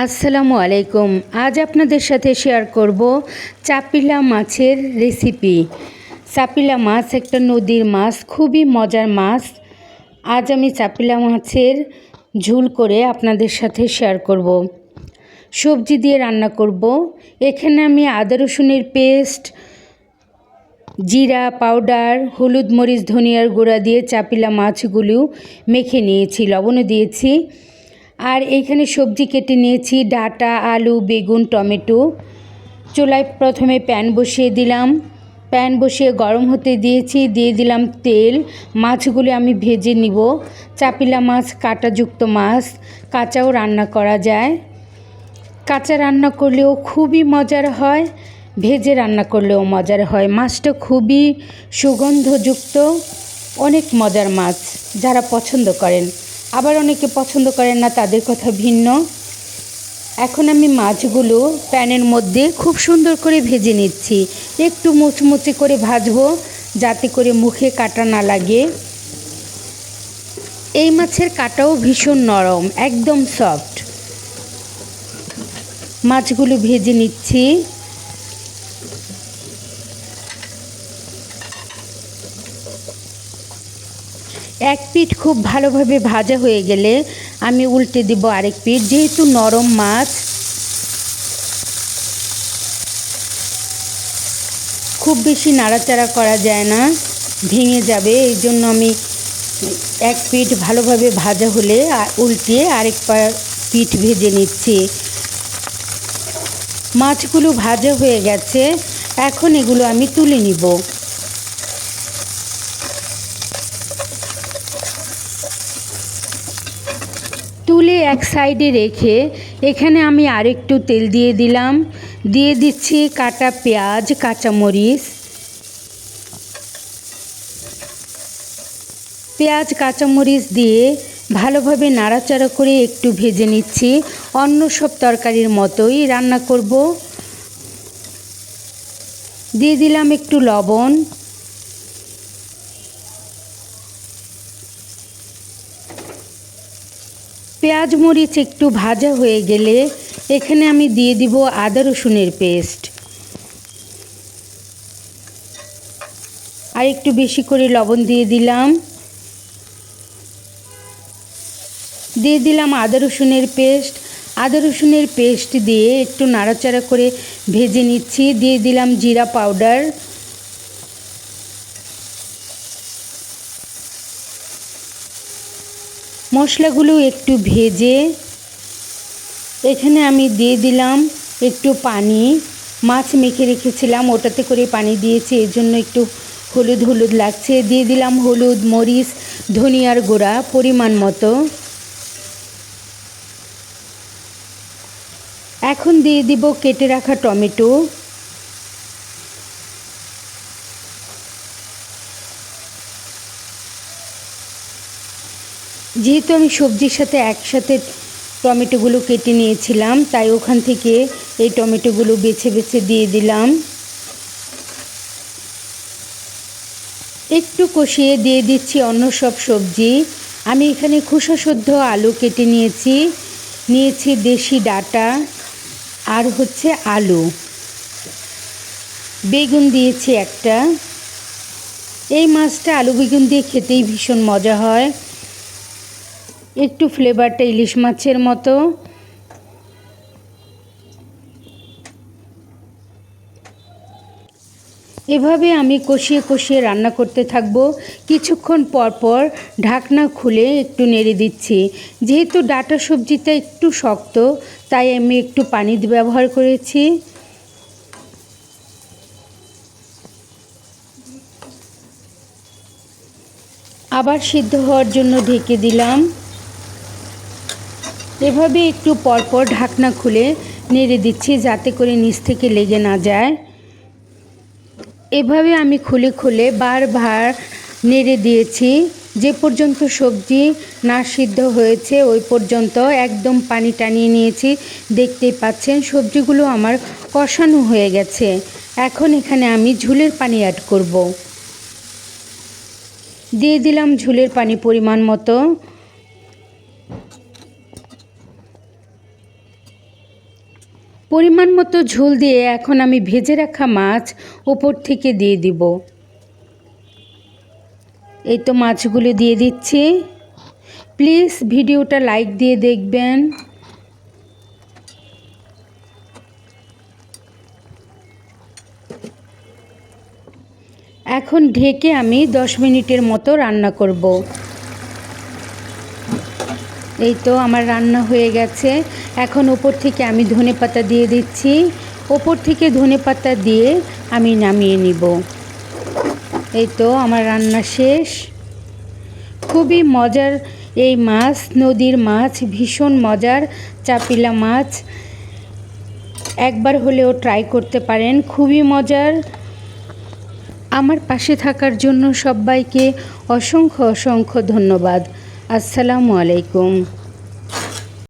আসসালামু আলাইকুম। আজ আপনাদের সাথে শেয়ার করব চাপিলা মাছের রেসিপি চাপিলা মাছ একটা নদীর মাছ, খুবই মজার মাছ। আজ আমি চাপিলা মাছের ঝুল করে আপনাদের সাথে শেয়ার করব। সবজি দিয়ে রান্না করব। এখানে আমি আদা রসুনের পেস্ট জিরা পাউডার হলুদ মরিচ, ধনিয়ার গুঁড়া দিয়ে চাপিলা মাছগুলো মেখে নিয়েছি, লবণও দিয়েছি। আর এইখানে সবজি কেটে নিয়েছি, ডাটা, আলু, বেগুন, টমেটো। চুলায় প্রথমে প্যান বসিয়ে দিলাম। প্যান বসিয়ে গরম হতে দিয়েছি, দিয়ে দিলাম তেল। মাছগুলি আমি ভেজে নিব। চাপিলা মাছ, কাঁটাযুক্ত মাছ, কাঁচাও রান্না করা যায়। কাঁচা রান্না করলেও খুবই মজার হয়, ভেজে রান্না করলেও মজার হয়। মাছটা খুবই সুগন্ধযুক্ত, অনেক মজার মাছ যারা পছন্দ করেন। আবার অনেকে পছন্দ করেন না, তাদের কথা ভিন্ন। এখন আমি মাছগুলো প্যানের মধ্যে খুব সুন্দর করে ভেজে নিচ্ছি। একটু মুচমুচে করে ভাজবো, যাতে করে মুখে কাটা না লাগে। এই মাছের কাটাও ভীষণ নরম, একদম সফট। মাছগুলো ভেজে নিচ্ছি। এক পিঠ খুব ভালোভাবে ভাজা হয়ে গেলে আমি উল্টে দিব আরেক পিঠ, যেহেতু নরম মাছ। খুব বেশি নাড়াচাড়া করা যায় না, ভেঙে যাবে, এই জন্য আমি এক পিঠ ভালোভাবে ভাজা হলে উল্টিয়ে আরেক পিঠ ভেজে নিচ্ছি। মাছগুলো ভাজা হয়ে গেছে, এখন এগুলো আমি তুলে নিব। তুলে এক সাইডে রেখে এখানে আমি আরেকটু তেল দিয়ে দিলাম। দিয়ে দিচ্ছি কাটা পেঁয়াজ, কাঁচামরিচ। পেঁয়াজ, কাঁচামরিচ দিয়ে ভালোভাবে নাড়াচাড়া করে একটু ভেজে নিচ্ছি। অন্য সব তরকারির মতোই রান্না করব। দিয়ে দিলাম একটু লবণ। পেঁয়াজ মরিচ একটু ভাজা হয়ে গেলে এখানে আমি দিয়ে দিব আদা রসুনের পেস্ট। আর একটু বেশি করে লবণ দিয়ে দিলাম। দিয়ে দিলাম আদা রসুনের পেস্ট। আদা রসুনের পেস্ট দিয়ে একটু নাড়াচাড়া করে ভেজে নিচ্ছি। দিয়ে দিলাম জিরা পাউডার। মশলাগুলো একটু ভেজে, এখানে আমি দিয়ে দিলাম একটু পানি। মাছ মেখে রেখেছিলাম, ওটাতে করে পানি দিয়েছি, এর জন্য একটু হলুদ হলুদ লাগছে। দিয়ে দিলাম হলুদ, মরিচ, ধনিয়ার গুঁড়া পরিমাণ মতো। এখন দিয়ে দিব কেটে রাখা টমেটো। যেহেতু আমি সবজির সাথে একসাথে টমেটোগুলো কেটে নিয়েছিলাম, তাই ওখান থেকে এই টমেটোগুলো বেছে বেছে দিয়ে দিলাম। একটু কষিয়ে দিয়ে দিচ্ছি অন্য সব সবজি। আমি এখানে খোসা শুদ্ধ আলু কেটে নিয়েছি। নিয়েছি দেশি ডাটা আর হচ্ছে আলু। বেগুন দিয়েছি একটা। এই মাছটা আলু বেগুন দিয়ে খেতেই ভীষণ মজা হয়। একটু ফ্লেভারটা ইলিশ মাছের মতো। এভাবে আমি কষিয়ে কষিয়ে রান্না করতে থাকব। কিছুক্ষণ পর পর ঢাকনা খুলে একটু নেড়ে দিচ্ছি। যেহেতু ডাটা সবজিটা একটু শক্ত, তাই আমি একটু পানি ব্যবহার করেছি। আবার সিদ্ধ হওয়ার জন্য ঢেকে দিলাম। এভাবে একটু পরপর ঢাকনা খুলে নেড়ে দিচ্ছি যাতে করে নিচ থেকে লেগে না যায়। এভাবে আমি খুলে খুলে বারবার নেড়ে দিয়েছি। যে পর্যন্ত সবজি না সিদ্ধ হয়েছে, ওই পর্যন্ত একদম পানি টানিয়ে নিয়েছি। দেখতেই পাচ্ছেন, সবজিগুলো আমার কষানো হয়ে গেছে। এখন এখানে আমি ঝুলের পানি অ্যাড করব। দিয়ে দিলাম ঝুলের পানি পরিমাণ মতো। পরিমাণ মতো ঝোল দিয়ে এখন আমি ভেজে রাখা মাছ ওপর থেকে দিয়ে দিব। এই তো মাছগুলো দিয়ে দিচ্ছি। প্লিজ ভিডিওটা লাইক দিয়ে দেখবেন। এখন ঢেকে আমি দশ মিনিটের মতো রান্না করব। এই তো আমার রান্না হয়ে গেছে। এখন ওপর থেকে আমি ধনে পাতা দিয়ে দিচ্ছি। ওপর থেকে ধনে পাতা দিয়ে আমি নামিয়ে নিব। এই তো আমার রান্না শেষ। খুবই মজার এই মাছ, নদীর মাছ, ভীষণ মজার চাপিলা মাছ। একবার হলেও ট্রাই করতে পারেন, খুবই মজার। আমার পাশে থাকার জন্য সবাইকে অসংখ্য অসংখ্য ধন্যবাদ। আসসালামু আলাইকুম।